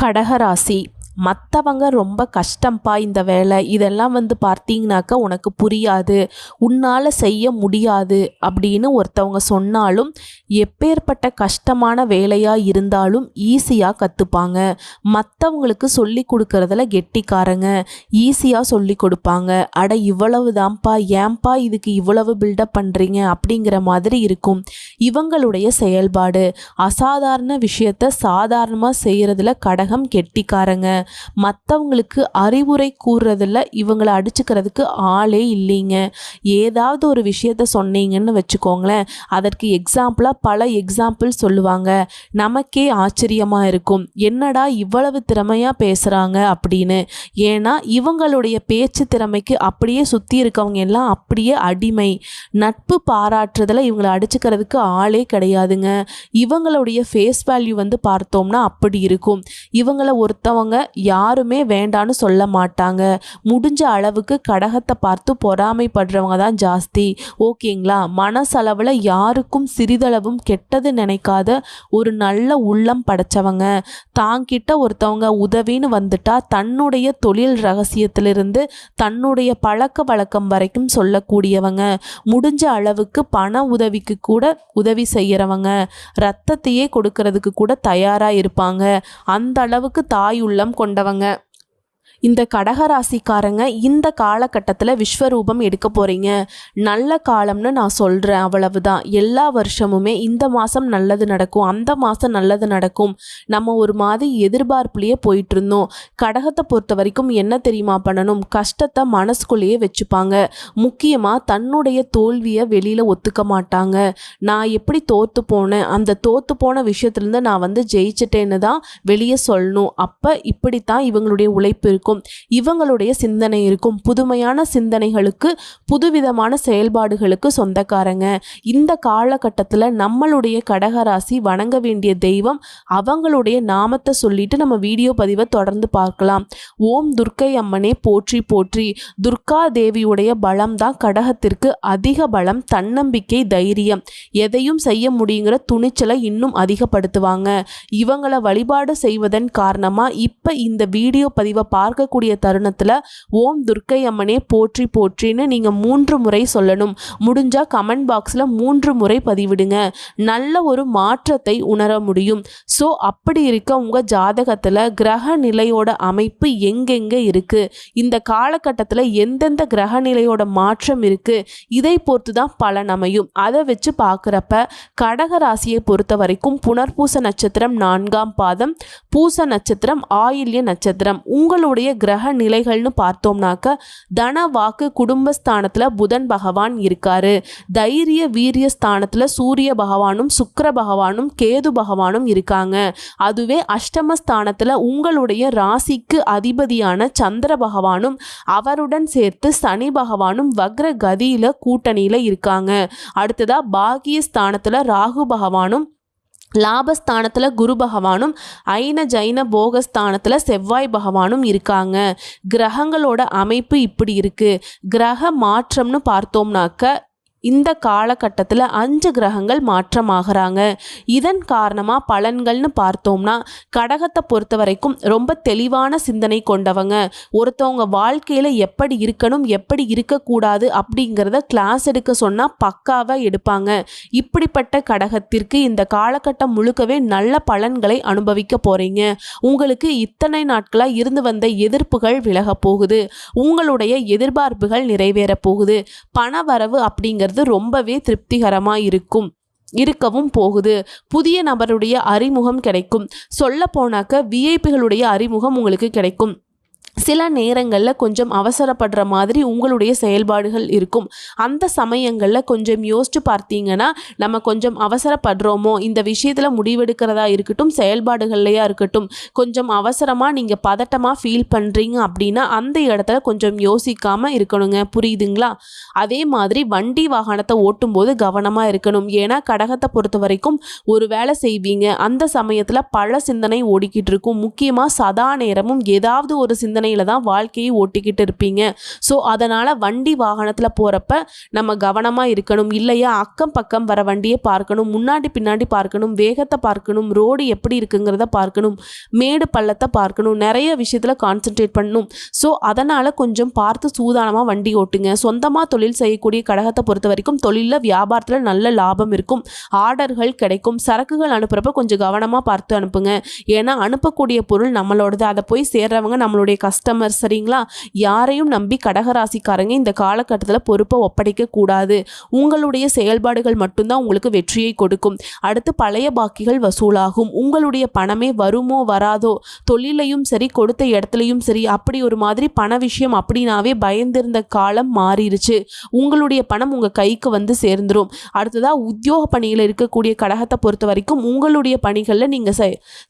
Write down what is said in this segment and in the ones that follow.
கடகராசி. மற்றவங்க ரொம்ப கஷ்டம்ப்பா இந்த வேலை. இதெல்லாம் வந்து பார்த்தீங்கனாக்கா உனக்கு புரியாது. உன்னால் செய்ய முடியாது அப்படின்னு ஒருத்தவங்க சொன்னாலும் எப்பேற்பட்ட கஷ்டமான வேலையாக இருந்தாலும் ஈஸியாக கற்றுப்பாங்க மற்றவங்களுக்கு சொல்லி கொடுக்குறதுல கெட்டிக்காரங்க. ஈஸியாக சொல்லி கொடுப்பாங்க. அட இவ்வளவு தான்ப்பா ஏன்பா இதுக்கு இவ்வளவு பில்டப் பண்ணுறீங்க அப்படிங்கிற மாதிரி இருக்கும். இவங்களுடைய செயல்பாடு. அசாதாரண விஷயத்த சாதாரணமாக செய்கிறதுல கடகம் கெட்டிக்காரங்க. மற்றவங்களுக்கு அறிவுரை கூறுறதில் இவங்களை அடிச்சுக்கிறதுக்கு ஆளே இல்லைங்க. ஏதாவது ஒரு விஷயத்த சொன்னீங்கன்னு வச்சுக்கோங்களேன். அதற்கு எக்ஸாம்பிளாக பல எக்ஸாம்பிள் சொல்லுவாங்க. நமக்கே ஆச்சரியமாக இருக்கும். என்னடா இவ்வளவு திறமையாக பேசுகிறாங்க அப்படின்னு. ஏன்னா இவங்களுடைய பேச்சு திறமைக்கு அப்படியே சுற்றி இருக்கவங்க எல்லாம் அப்படியே அடிமை. நட்பு பாராட்டுறதில் இவங்களை அடிச்சுக்கிறதுக்கு ஆளே கிடையாதுங்க. இவங்களுடைய ஃபேஸ் வேல்யூ வந்து பார்த்தோம்னா அப்படி இருக்கும். இவங்களை ஒருத்தவங்க யாருமே வேண்டான்னு சொல்ல மாட்டாங்க. முடிஞ்ச அளவுக்கு கடகத்தை பார்த்து பொறாமைப்படுறவங்க தான் ஜாஸ்தி. ஓகேங்களா? மனசளவில் யாருக்கும் சிறிதளவும் கெட்டது நினைக்காத ஒரு நல்ல உள்ளம் படைச்சவங்க. தாங்கிட்ட ஒருத்தவங்க உதவின்னு வந்துட்டா தன்னுடைய தொழில் ரகசியத்திலிருந்து தன்னுடைய பழக்க வழக்கம் வரைக்கும் சொல்லக்கூடியவங்க. முடிஞ்ச அளவுக்கு பண உதவிக்கு கூட உதவி செய்கிறவங்க ரத்தத்தையே கொடுக்கறதுக்கு கூட தயாராக இருப்பாங்க. அந்த அளவுக்கு தாய் உள்ளம் கொண்டவங்க. இந்த கடகராசிக்காரங்க இந்த காலகட்டத்தில் விஸ்வரூபம் எடுக்க போகிறீங்க நல்ல காலம்னு நான் சொல்கிறேன் அவ்வளவுதான். எல்லா வருஷமுமே இந்த மாதம் நல்லது நடக்கும் அந்த மாதம் நல்லது நடக்கும். நம்ம ஒரு மாதிரி எதிர்பார்ப்புலேயே போயிட்டு இருந்தோம் கடகத்தை பொறுத்த வரைக்கும் என்ன தெரியுமா பண்ணணும்? கஷ்டத்தை மனசுக்குள்ளேயே வச்சுப்பாங்க. முக்கியமாக தன்னுடைய தோல்வியை வெளியில் ஒத்துக்க மாட்டாங்க. நான் எப்படி தோற்று போனேன்? அந்த தோற்று போன விஷயத்துலேருந்து நான் வந்து ஜெயிச்சிட்டேன்னு தான் வெளியே சொல்லணும். அப்போ இப்படித்தான் இவங்களுடைய உழைப்பு இருக்கும். இவங்களுடைய சிந்தனை இருக்கும். புதுமையான சிந்தனைகளுக்கு புதுவிதமான செயல்பாடுகளுக்கு சொந்தக்காரங்க. இந்த காலகட்டத்தில் நம்மளுடைய கடகராசி வணங்க வேண்டிய தெய்வம் அவங்களுடைய நாமத்தை சொல்லிட்டு நம்ம வீடியோ பதிவை தொடர்ந்து பார்க்கலாம். ஓம் துர்க்கை அம்மனே போற்றி போற்றி. துர்கா தேவியுடைய பலம் தான் கடகத்திற்கு அதிக பலம் தன்னம்பிக்கை தைரியம். எதையும் செய்ய முடியுங்கிற துணிச்சலை இன்னும் அதிகப்படுத்துவாங்க. இவங்களை வழிபாடு செய்வதன் காரணமாக இப்போ இந்த வீடியோ பதிவை பார்க்கக்கூடிய தருணத்தில் ஓம் துர்க்கை அம்மனே போற்றி போற்றின்னு நீங்கள் மூன்று முறை சொல்லணும். முடிஞ்சால் கமெண்ட் பாக்ஸில் மூன்று முறை பதிவிடுங்க. நல்ல ஒரு மாற்றத்தை உணர முடியும். ஸோ அப்படி இருக்க உங்கள் ஜாதகத்தில் கிரக நிலையோட அமைப்பு எங்கெங்கே இருக்குது இந்த காலகட்டத்தில் எந்தெந்த கிரக நிலையோட மாற்றம் இருக்குது இதை பொறுத்து தான் பலன் அமையும். அதை வச்சு பார்க்குறப்ப கடக ராசியை பொறுத்த வரைக்கும் புனர்பூச நட்சத்திரம் நான்காம் பாதம் பூச நட்சத்திரம் ஆயில்ய நட்சத்திரம். உங்களுடைய கிரக நிலைகள்னு பார்த்தோம்னாக்க தன வாக்கு குடும்பஸ்தானத்தில் புதன் பகவான் இருக்காரு. தைரிய வீரிய ஸ்தானத்தில் சூரிய பகவானும் சுக்கர பகவானும் கேது பகவானும் இருக்காங்க. அதுவே அஷ்டமஸ்தானத்தில் உங்களுடைய ராசிக்கு அதிபதியான சந்திர பகவானும் அவருடன் சேர்த்து சனி பகவானும் வக்ர கதியில் கூட்டணியில் இருக்காங்க. அடுத்ததாக பாகிய ஸ்தானத்தில் ராகு பகவானும் லாபஸ்தானத்தில் குரு பகவானும் ஐன ஜைன போகஸ்தானத்தில் செவ்வாய் பகவானும் இருக்காங்க. கிரகங்களோட அமைப்பு இப்படி இருக்குது கிரக மாற்றம்னு பார்த்தோம்னாக்க இந்த காலகட்டத்தில் அஞ்சு கிரகங்கள் மாற்றமாகறாங்க. இதன் காரணமாக பலன்கள்னு பார்த்தோம்னா கடகத்தை பொறுத்த வரைக்கும் ரொம்ப தெளிவான சிந்தனை கொண்டவங்க. ஒருத்தவங்க வாழ்க்கையில் எப்படி இருக்கணும் எப்படி இருக்கக்கூடாது அப்படிங்கிறத கிளாஸ் எடுக்க சொன்னால் பக்காவாக எடுப்பாங்க. இப்படிப்பட்ட கடகத்திற்கு இந்த காலகட்டம் முழுக்கவே நல்ல பலன்களை அனுபவிக்க போகிறீங்க உங்களுக்கு இத்தனை நாட்களாக இருந்து வந்த எதிர்ப்புகள் விலக போகுது. உங்களுடைய எதிர்பார்ப்புகள் நிறைவேற போகுது. பண வரவு அப்படிங்கிறது ரொம்பவே திருப்திகரமாக இருக்கும். இருக்கவும் போகுது. புதிய நபருடைய அறிமுகம் கிடைக்கும். சொல்ல போனாக்க விஐபிகளுடைய அறிமுகம் உங்களுக்கு கிடைக்கும். சில நேரங்களில் கொஞ்சம் அவசரப்படுற மாதிரி உங்களுடைய செயல்பாடுகள் இருக்கும். அந்த சமயங்களில் கொஞ்சம் யோசிச்சு பார்த்தீங்கன்னா நம்ம கொஞ்சம் அவசரப்படுறோமோ இந்த விஷயத்தில் முடிவெடுக்கிறதா இருக்கட்டும் செயல்பாடுகள்லையா இருக்கட்டும் கொஞ்சம் அவசரமாக நீங்கள் பதட்டமாக ஃபீல் பண்ணுறீங்க அப்படின்னா அந்த இடத்துல கொஞ்சம் யோசிக்காமல் இருக்கணுங்க. புரியுதுங்களா? அதே மாதிரி வண்டி வாகனத்தை ஓட்டும்போது கவனமாக இருக்கணும். ஏன்னா கடகத்தை பொறுத்த வரைக்கும் ஒரு வேலை செய்வீங்க. அந்த சமயத்தில் பல சிந்தனை ஓடிக்கிட்டு இருக்கும். முக்கியமாக சதா நேரமும் ஏதாவது ஒரு சிந்தனை சிந்தனையில் தான் வாழ்க்கையை ஓட்டிக்கிட்டு இருப்பீங்க. ஸோ அதனால் வண்டி வாகனத்தில் போகிறப்ப நம்ம கவனமாக இருக்கணும். இல்லையா அக்கம் பக்கம் வர வண்டியை பார்க்கணும். முன்னாடி பின்னாடி பார்க்கணும். வேகத்தை பார்க்கணும். ரோடு எப்படி இருக்குங்கிறத பார்க்கணும். மேடு பள்ளத்தை பார்க்கணும். நிறைய விஷயத்தில் கான்சென்ட்ரேட் பண்ணணும். ஸோ அதனால் கொஞ்சம் பார்த்து சூதானமாக வண்டி ஓட்டுங்க. சொந்தமாக தொழில் செய்யக்கூடிய கடகத்தை பொறுத்த வரைக்கும் தொழிலில் வியாபாரத்தில் நல்ல லாபம் இருக்கும். ஆர்டர்கள் கிடைக்கும். சரக்குகள் அனுப்புகிறப்ப கொஞ்சம் கவனமாக பார்த்து அனுப்புங்க. ஏன்னா அனுப்பக்கூடிய பொருள் நம்மளோடது. அதை போய் சேர்றவங்க நம்மளுடைய கஸ்டமர் சரிங்களா? யாரையும் நம்பி கடகராசிக்காரங்க இந்த காலகட்டத்தில் பொறுப்பை ஒப்படைக்க கூடாது உங்களுடைய செயல்பாடுகள் மட்டும்தான் உங்களுக்கு வெற்றியை கொடுக்கும். அடுத்து பழைய பாக்கிகள் வசூலாகும். உங்களுடைய பணமே வருமோ வராதோ தொழிலையும் சரி கொடுத்த இடத்துலையும் சரி அப்படி ஒரு மாதிரி பண விஷயம் அப்படின்னாவே பயந்திருந்த காலம் மாறிடுச்சு உங்களுடைய பணம் உங்கள் கைக்கு வந்து சேர்ந்துடும் அடுத்ததாக உத்தியோக பணியில் இருக்கக்கூடிய கடகத்தை பொறுத்த வரைக்கும் உங்களுடைய பணிகளில் நீங்கள்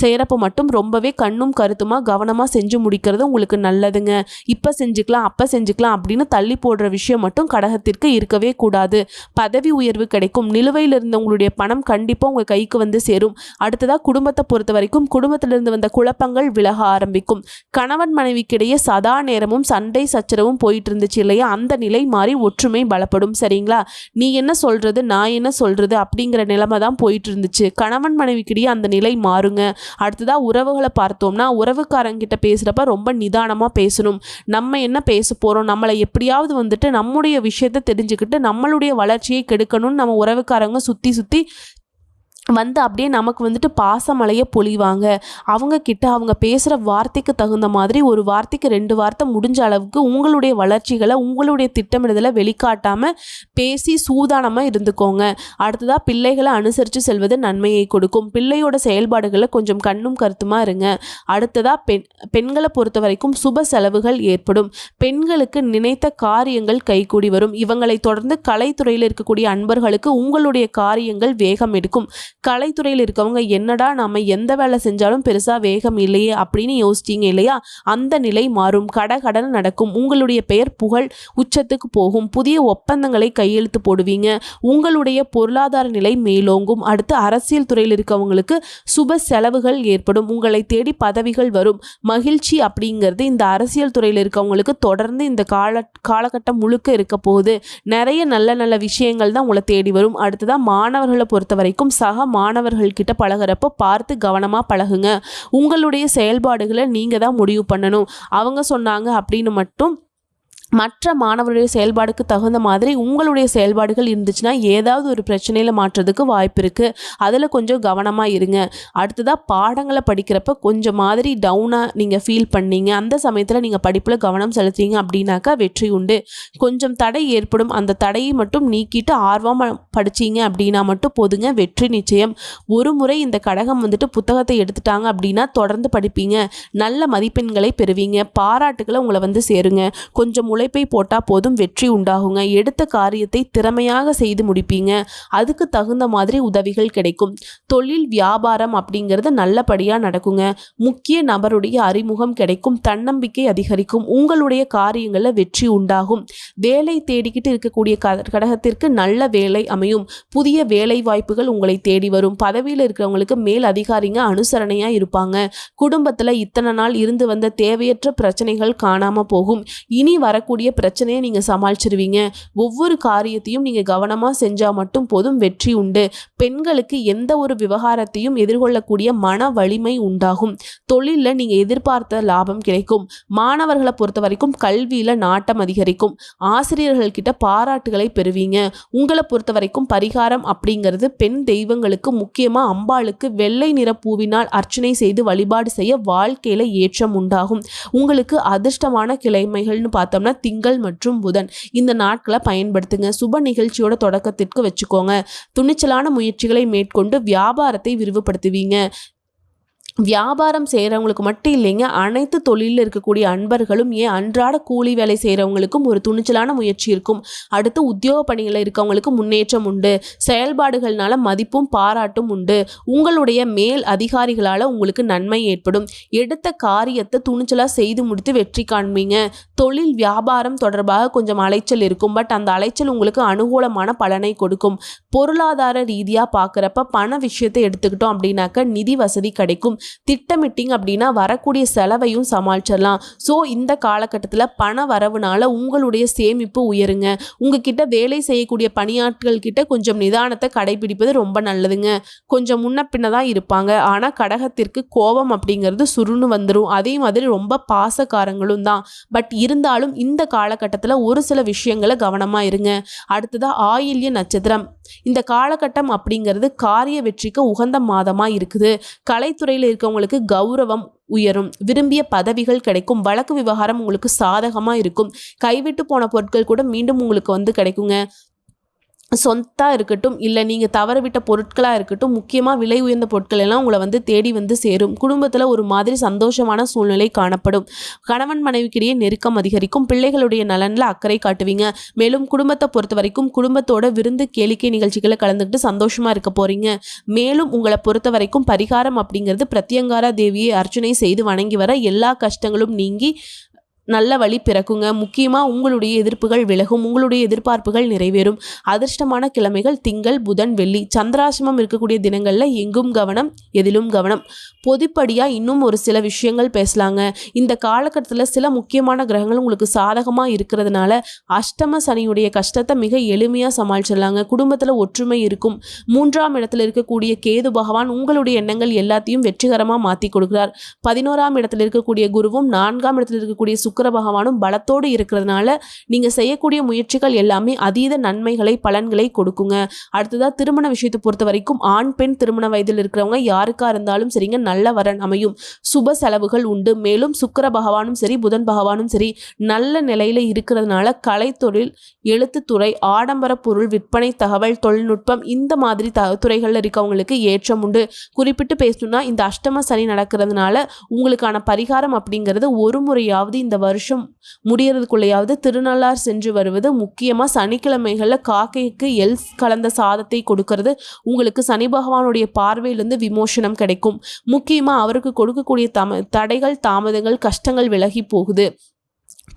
செய்கிறப்ப மட்டும் ரொம்பவே கண்ணும் கருத்துமாக கவனமாக செஞ்சு முடிக்கிறது உங்களுக்கு நல்லதுங்க. இப்போ செஞ்சுக்கலாம் அப்போ செஞ்சுக்கலாம் அப்படின்னு தள்ளி போடுற விஷயம் மட்டும் கடகத்திற்கு இருக்கவே கூடாது. பதவி உயர்வு கிடைக்கும். நிலுவையில் இருந்த உங்களுடைய பணம் கண்டிப்பாக உங்கள் கைக்கு வந்து சேரும். அடுத்ததாக குடும்பத்தை பொறுத்த வரைக்கும் குடும்பத்திலிருந்து வந்த குழப்பங்கள் விலக ஆரம்பிக்கும். கணவன் மனைவிக்கிடையே சதா நேரமும் சண்டை சச்சரவும் போயிட்டு இருந்துச்சு இல்லையா? அந்த நிலை மாறி ஒற்றுமை பலப்படும். சரிங்களா? நீ என்ன சொல்றது நான் என்ன சொல்றது அப்படிங்கிற நிலைமை தான் போயிட்டு இருந்துச்சு கணவன் மனைவிக்கிடையே அந்த நிலை மாறுங்க. அடுத்ததாக உறவுகளை பார்த்தோம்னா உறவுக்காரங்கிட்ட பேசுகிறப்ப ரொம்ப நிதானமாக பேசணும். நம்ம என்ன பேச போகிறோம் நம்மளை எப்படியாவது வந்துட்டு நம்முடைய விஷயத்தை தெரிஞ்சுக்கிட்டு நம்மளுடைய வளர்ச்சியை கெடுக்கணும்னு நம்ம உறவுக்காரங்க சுற்றி சுற்றி வந்து அப்படியே நமக்கு வந்துட்டு பாசமலைய பொழிவாங்க. அவங்க கிட்ட அவங்க பேசுகிற வார்த்தைக்கு தகுந்த மாதிரி ஒரு வார்த்தைக்கு ரெண்டு வார்த்தை முடிஞ்ச அளவுக்கு உங்களுடைய வளர்ச்சிகளை உங்களுடைய திட்டமிடுதலை வெளிக்காட்டாமல் பேசி சூதானமாக இருந்துக்கோங்க. அடுத்ததாக பிள்ளைகளை அனுசரித்து செல்வது நன்மையை கொடுக்கும். பிள்ளையோட செயல்பாடுகளை கொஞ்சம் கண்ணும் கருத்துமாக இருங்க. அடுத்ததாக பெண் பெண்களை பொறுத்த வரைக்கும் சுப செலவுகள் ஏற்படும். பெண்களுக்கு நினைத்த காரியங்கள் கைகூடி வரும். இவங்களை தொடர்ந்து கலைத்துறையில் இருக்கக்கூடிய அன்பர்களுக்கு உங்களுடைய காரியங்கள் வேகம் எடுக்கும். கலைத்துறையில் இருக்கவங்க என்னடா நம்ம எந்த வேலை செஞ்சாலும் பெருசாக வேகம் இல்லையே அப்படின்னு யோசிச்சிங்க இல்லையா? அந்த நிலை மாறும். கடகடன் நடக்கும். உங்களுடைய பெயர் புகழ் உச்சத்துக்கு போகும். புதிய ஒப்பந்தங்களை கையெழுத்து போடுவீங்க. உங்களுடைய பொருளாதார நிலை மேலோங்கும். அடுத்து அரசியல் துறையில் இருக்கவங்களுக்கு சுப செலவுகள் ஏற்படும். உங்களை தேடி பதவிகள் வரும். மகிழ்ச்சி அப்படிங்கிறது இந்த அரசியல் துறையில் இருக்கவங்களுக்கு தொடர்ந்து இந்த கால காலகட்டம் முழுக்க இருக்க போகுது. நிறைய நல்ல நல்ல விஷயங்கள் தான் உங்களை தேடி வரும். அடுத்ததான் மாணவர்களை பொறுத்த வரைக்கும் சக அதிகமாக மாணவர்கள்கிட்ட பழகுறப்போ பார்த்து கவனமாக பழகுங்க. உங்களுடைய செயல்பாடுகளை நீங்கள் தான் முடிவு பண்ணணும். அவங்க சொன்னாங்க அப்படின்னு மட்டும் மற்ற மாணவருடைய செயல்பாடுக்கு தகுந்த மாதிரி உங்களுடைய செயல்பாடுகள் இருந்துச்சுன்னா ஏதாவது ஒரு பிரச்சனையில் மாற்றுறதுக்கு வாய்ப்பு இருக்குது அதில் கொஞ்சம் கவனமாக இருங்க. அடுத்ததாக பாடங்களை படிக்கிறப்ப கொஞ்சம் மாதிரி டவுனாக நீங்கள் ஃபீல் பண்ணீங்க. அந்த சமயத்தில் நீங்கள் படிப்பில் கவனம் செலுத்தீங்க அப்படின்னாக்கா வெற்றி உண்டு. கொஞ்சம் தடை ஏற்படும். அந்த தடையை மட்டும் நீக்கிட்டு ஆர்வமாக படிச்சீங்க அப்படின்னா மட்டும் போதுங்க. வெற்றி நிச்சயம். ஒரு முறை இந்த கடகம் வந்துட்டு புத்தகத்தை எடுத்துட்டாங்க அப்படின்னா தொடர்ந்து படிப்பீங்க. நல்ல மதிப்பெண்களை பெறுவீங்க. பாராட்டுகளை உங்களை வந்து சேருங்க. கொஞ்சம் உழைப்பை போட்டால் போதும் வெற்றி உண்டாகுங்க. எடுத்த காரியத்தை திறமையாக செய்து முடிப்பீங்க. அதுக்கு தகுந்த மாதிரி உதவிகள் கிடைக்கும். தொழில் வியாபாரம் அப்படிங்கிறது நல்லபடியாக நடக்குங்க. முக்கிய நபருடைய அறிமுகம் கிடைக்கும். தன்னம்பிக்கை அதிகரிக்கும். உங்களுடைய காரியங்களில் வெற்றி உண்டாகும். வேலை தேடிக்கிட்டு இருக்கக்கூடிய க கடகத்திற்கு நல்ல வேலை அமையும். புதிய வேலை வாய்ப்புகள் உங்களை தேடி வரும். பதவியில் இருக்கிறவங்களுக்கு மேல் அதிகாரிங்க அனுசரணையாக இருப்பாங்க. குடும்பத்தில் இத்தனை நாள் இருந்து வந்த தேவையற்ற பிரச்சனைகள் காணாமல் போகும். இனி வர வரக்கூடிய பிரச்சனையை நீங்கள் சமாளிச்சிருவீங்க. ஒவ்வொரு காரியத்தையும் நீங்கள் கவனமாக செஞ்சால் மட்டும் போதும் வெற்றி உண்டு. பெண்களுக்கு எந்த ஒரு விவகாரத்தையும் எதிர்கொள்ளக்கூடிய மன வலிமை உண்டாகும். தொழிலில் நீங்கள் எதிர்பார்த்த லாபம் கிடைக்கும். மாணவர்களை பொறுத்த வரைக்கும் கல்வியில் நாட்டம் அதிகரிக்கும். ஆசிரியர்கள் கிட்ட பாராட்டுகளை பெறுவீங்க. உங்களை பொறுத்த வரைக்கும் பரிகாரம் அப்படிங்கிறது பெண் தெய்வங்களுக்கு முக்கியமாக அம்பாளுக்கு வெள்ளை நிற பூவினால் அர்ச்சனை செய்து வழிபாடு செய்ய வாழ்க்கையில் ஏற்றம் உண்டாகும். உங்களுக்கு அதிர்ஷ்டமான கிளைமைகள்னு பார்த்தோம்னா திங்கள் மற்றும் புதன். இந்த நாட்களை பயன்படுத்துங்க. சுப நிகழ்ச்சியோட தொடக்கத்திற்கு வச்சுக்கோங்க. துணிச்சலான முயற்சிகளை மேற்கொண்டு வியாபாரத்தை விரிவுபடுத்துவீங்க. வியாபாரம் செய்கிறவங்களுக்கு மட்டும் இல்லைங்க அனைத்து தொழிலில் இருக்கக்கூடிய அன்பர்களும் ஏன் அன்றாட கூலி வேலை செய்கிறவங்களுக்கும் ஒரு துணிச்சலான முயற்சி இருக்கும். அடுத்து உத்தியோக பணிகளில் இருக்கவங்களுக்கு முன்னேற்றம் உண்டு. செயல்பாடுகள்னால மதிப்பும் பாராட்டும் உண்டு. உங்களுடைய மேல் அதிகாரிகளால் உங்களுக்கு நன்மை ஏற்படும். எடுத்த காரியத்தை துணிச்சலாக செய்து முடித்து வெற்றி காண்பீங்க. தொழில் வியாபாரம் தொடர்பாக கொஞ்சம் அலைச்சல் இருக்கும். பட் அந்த அலைச்சல் உங்களுக்கு அனுகூலமான பலனை கொடுக்கும். பொருளாதார ரீதியாக பார்க்குறப்ப பண விஷயத்தை எடுத்துக்கிட்டோம் அப்படின்னாக்க நிதி வசதி கிடைக்கும். திட்டமிட்டிங்க திட்டமிட்டிங் அப்படின்னா வரக்கூடிய செலவையும் சமாளிச்சிடலாம். ஸோ இந்த காலகட்டத்தில் பண வரவுனால உங்களுடைய சேமிப்பு உயருங்க. உங்ககிட்ட வேலை செய்யக்கூடிய பணியாட்கள் கிட்ட கொஞ்சம் நிதானத்தை கடைபிடிப்பது ரொம்ப நல்லதுங்க. கொஞ்சம் முன்ன பின்ன தான் இருப்பாங்க. ஆனால் கடகத்திற்கு கோபம் அப்படிங்கிறது சுருன்னு வந்துடும் அதே மாதிரி ரொம்ப பாசக்காரங்களும் தான். பட் இருந்தாலும் இந்த காலகட்டத்தில் ஒரு சில விஷயங்களை கவனமாக இருங்க. அடுத்ததாக ஆயில்ய நட்சத்திரம். இந்த காலகட்டம் அப்படிங்கிறது காரிய வெற்றிக்கு உகந்த மாதமாக இருக்குது. கலைத்துறையில் இருக்கவங்களுக்கு கௌரவம் உயரும். விரும்பிய பதவிகள் கிடைக்கும். வழக்கு விவகாரம் உங்களுக்கு சாதகமாக இருக்கும். கைவிட்டு போன பொருட்கள் கூட மீண்டும் உங்களுக்கு வந்து கிடைக்குங்க. சொத்தாக இருக்கட்டும் இல்லை நீங்கள் தவறவிட்ட பொருட்களாக இருக்கட்டும் முக்கியமாக விலை உயர்ந்த பொருட்கள் எல்லாம் உங்களை வந்து தேடி வந்து சேரும். குடும்பத்தில் ஒரு மாதிரி சந்தோஷமான சூழ்நிலை காணப்படும். கணவன் மனைவிக்கிடையே நெருக்கம் அதிகரிக்கும். பிள்ளைகளுடைய நலனில் அக்கறை காட்டுவீங்க. மேலும் குடும்பத்தை பொறுத்த வரைக்கும் குடும்பத்தோட விருந்து கேளிக்கை நிகழ்ச்சிகளை கலந்துக்கிட்டு சந்தோஷமாக இருக்க போகிறீங்க மேலும் உங்களை பொறுத்த வரைக்கும் பரிகாரம் அப்படிங்கிறது பிரத்யங்காரா தேவியை அர்ச்சனை செய்து வணங்கி வர எல்லா கஷ்டங்களும் நீங்கி நல்ல வழி பிறக்குங்க. முக்கியமாக உங்களுடைய எதிர்ப்புகள் விலகும் உங்களுடைய எதிர்பார்ப்புகள் நிறைவேறும். அதிர்ஷ்டமான கிழமைகள் திங்கள் புதன் வெள்ளி. சந்திராசிரமம் இருக்கக்கூடிய தினங்களில் எங்கும் கவனம் எதிலும் கவனம். பொதுப்படியாக இன்னும் ஒரு சில விஷயங்கள் பேசலாங்க. இந்த காலகட்டத்தில் சில முக்கியமான கிரகங்கள் உங்களுக்கு சாதகமாக இருக்கிறதுனால அஷ்டம சனியுடைய கஷ்டத்தை மிக எளிமையாக சமாளிச்சிடலாங்க. குடும்பத்தில் ஒற்றுமை இருக்கும். மூன்றாம் இடத்துல இருக்கக்கூடிய கேது பகவான் உங்களுடைய எண்ணங்கள் எல்லாத்தையும் வெற்றிகரமாக மாற்றி கொடுக்கிறார். பதினோராம் இடத்துல இருக்கக்கூடிய குருவும் நான்காம் இடத்துல இருக்கக்கூடிய சுக் சுக்கிர பகவானும் பலத்தோடு இருக்கிறதுனால நீங்கள் செய்யக்கூடிய முயற்சிகள் எல்லாமே அதீத நன்மைகளை பலன்களை கொடுக்குங்க. அடுத்ததாக திருமண விஷயத்தை பொறுத்த வரைக்கும் ஆண் பெண் திருமண வயதில் இருக்கிறவங்க யாருக்கா இருந்தாலும் சரிங்க நல்ல வரன் அமையும். சுப செலவுகள் உண்டு. மேலும் சுக்கிர பகவானும் சரி புதன் பகவானும் சரி நல்ல நிலையில் இருக்கிறதுனால கலைத்தொழில் எழுத்துத்துறை ஆடம்பர பொருள் விற்பனை தகவல் தொழில்நுட்பம் இந்த மாதிரி த துறைகளில் இருக்கவங்களுக்கு ஏற்றம் உண்டு. குறிப்பிட்டு பேசணும்னா இந்த அஷ்டம சனி நடக்கிறதுனால உங்களுக்கான பரிகாரம் அப்படிங்கிறது ஒரு முறையாவது இந்த வருஷம் முடியறதுக்குள்ளேயாவது திருநள்ளார் சென்று வருவது முக்கியமாக சனிக்கிழமைகளில் காக்கைக்கு எல் கலந்த சாதத்தை கொடுக்கறது. உங்களுக்கு சனி பகவானுடைய பார்வையிலிருந்து விமோசனம் கிடைக்கும். முக்கியமாக அவருக்கு கொடுக்கக்கூடிய தம தடைகள் தாமதங்கள் கஷ்டங்கள் விலகி போகுது.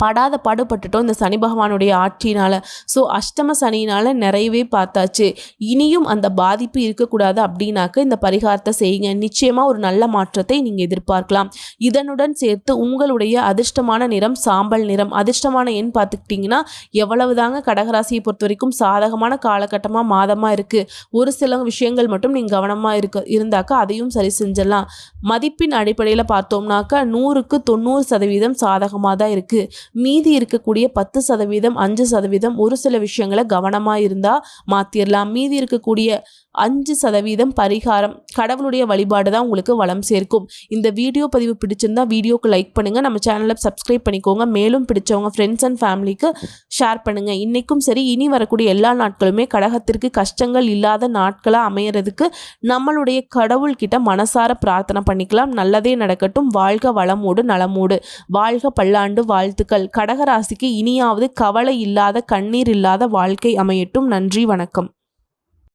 படாத பாடுபட்டுட்டோம் இந்த சனி பகவானுடைய ஆட்சியினால். ஸோ அஷ்டம சனியினால் நிறையவே பார்த்தாச்சு. இனியும் அந்த பாதிப்பு இருக்கக்கூடாது அப்படின்னாக்க இந்த பரிகாரத்தை செய்யுங்க. நிச்சயமாக ஒரு நல்ல மாற்றத்தை நீங்கள் எதிர்பார்க்கலாம். இதனுடன் சேர்த்து உங்களுடைய அதிர்ஷ்டமான நிறம் சாம்பல் நிறம். அதிர்ஷ்டமான எண் பார்த்துக்கிட்டிங்கன்னா எவ்வளவு தாங்க கடகராசியை பொறுத்த வரைக்கும் சாதகமான காலகட்டமாக மாதமாக இருக்குது ஒரு சில விஷயங்கள் மட்டும் நீங்கள் கவனமாக இருக்க இருந்தாக்கா அதையும் சரி செஞ்சிடலாம். மதிப்பின் அடிப்படையில் பார்த்தோம்னாக்கா நூறுக்கு தொண்ணூறு சதவீதம் சாதகமாக தான் இருக்குது மீதி இருக்கக்கூடிய பத்து சதவீதம் அஞ்சு சதவீதம் ஒரு சில விஷயங்களை கவனமாக இருந்தால் மாற்றிடலாம் மீதி இருக்கக்கூடிய அஞ்சு சதவீதம் பரிகாரம். கடவுளுடைய வழிபாடு தான் உங்களுக்கு வளம் சேர்க்கும். இந்த வீடியோ பதிவு பிடிச்சிருந்தா வீடியோக்கு லைக் பண்ணுங்கள் நம்ம சேனலை சப்ஸ்கிரைப் பண்ணிக்கோங்க. மேலும் பிடிச்சவங்க ஃப்ரெண்ட்ஸ் அண்ட் ஃபேமிலிக்கு ஷேர் பண்ணுங்கள் இன்றைக்கும் சரி இனி வரக்கூடிய எல்லா நாட்களுமே கடகத்திற்கு கஷ்டங்கள் இல்லாத நாட்களாக அமையறதுக்கு நம்மளுடைய கடவுள்கிட்ட மனசார பிரார்த்தனை பண்ணிக்கலாம். நல்லதே நடக்கட்டும். வாழ்க வளமோடு நலமோடு. வாழ்க பல்லாண்டு வாழ்த்துக்கள். கடகராசிக்கு இனியாவது கவலை இல்லாத கண்ணீர் இல்லாத வாழ்க்கை அமையட்டும். நன்றி வணக்கம்.